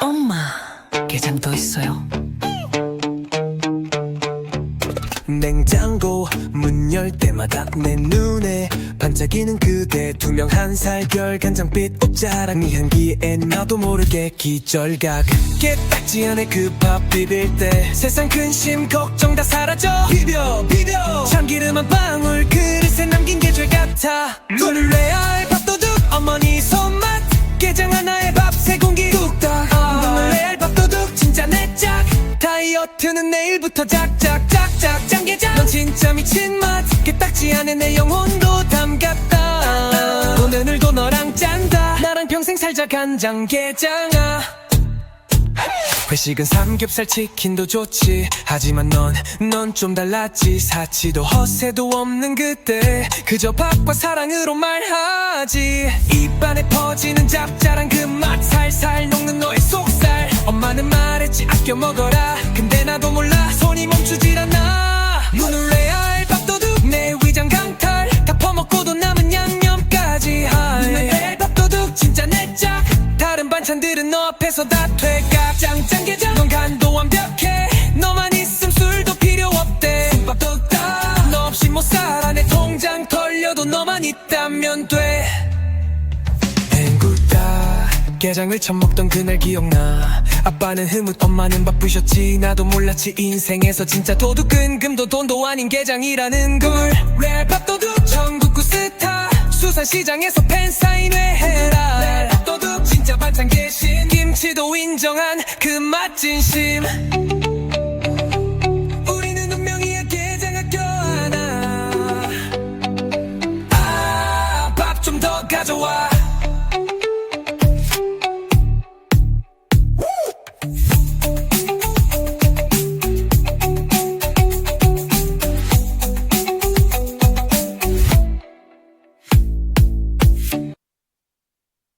엄마, 게장 더 있어요. 냉장고 문 열 때마다 내 눈에 반짝이는 그대 투명 한살별 간장빛 옷자락 네 향기에 나도 모르게 기절각. 깨딱지 안에 그 밥 비빌 때 세상 근심 걱정 다 사라져. 비벼 비벼. 참기름 한 방울 그릇에 남긴 게죄 같아. 눈을 내 다이어트는 내일부터 작작작작 짱게장 넌 진짜 미친 맛 깨딱지 안에 내 영혼도 담갔다. 오늘도 너랑 짠다. 나랑 평생 살자 간장게장아. 회식은 삼겹살 치킨도 좋지. 하지만 넌 넌 좀 달랐지. 사치도 허세도 없는 그때. 그저 밥과 사랑으로 말하지. 입안에 퍼지는 짭짤한 그맛 살살 녹는 너의 엄마는 말했지 아껴 먹어라. 근데 나도 몰라. 손이 멈추질 않아. 눈을 할 밥도둑 내 위장 강탈. 다 퍼먹고도 남은 양념까지 눈을 내야 할 밥도둑 진짜 내짝. 다른 반찬들은 너 앞에서 다 퇴각. 짱짱게장 넌 간도 완벽해. 너만 있음 술도 필요 없대. 국밥도 따너 없이 못 살아. 내 통장 털려도 너만 있다면 돼 게장을 처먹던 그날 기억나. 아빠는 흐뭇 엄마는 바쁘셨지. 나도 몰랐지 인생에서 진짜 도둑은 금도 돈도 아닌 게장이라는 걸. 랩밥 도둑 전국구 스타. 수산시장에서 팬사인회 해라. 랩밥 도둑 진짜 반찬 개신. 김치도 인정한 그 맛 진심. 우리는 운명이야 게장 학교 하나. 아, 가져와. Thank you.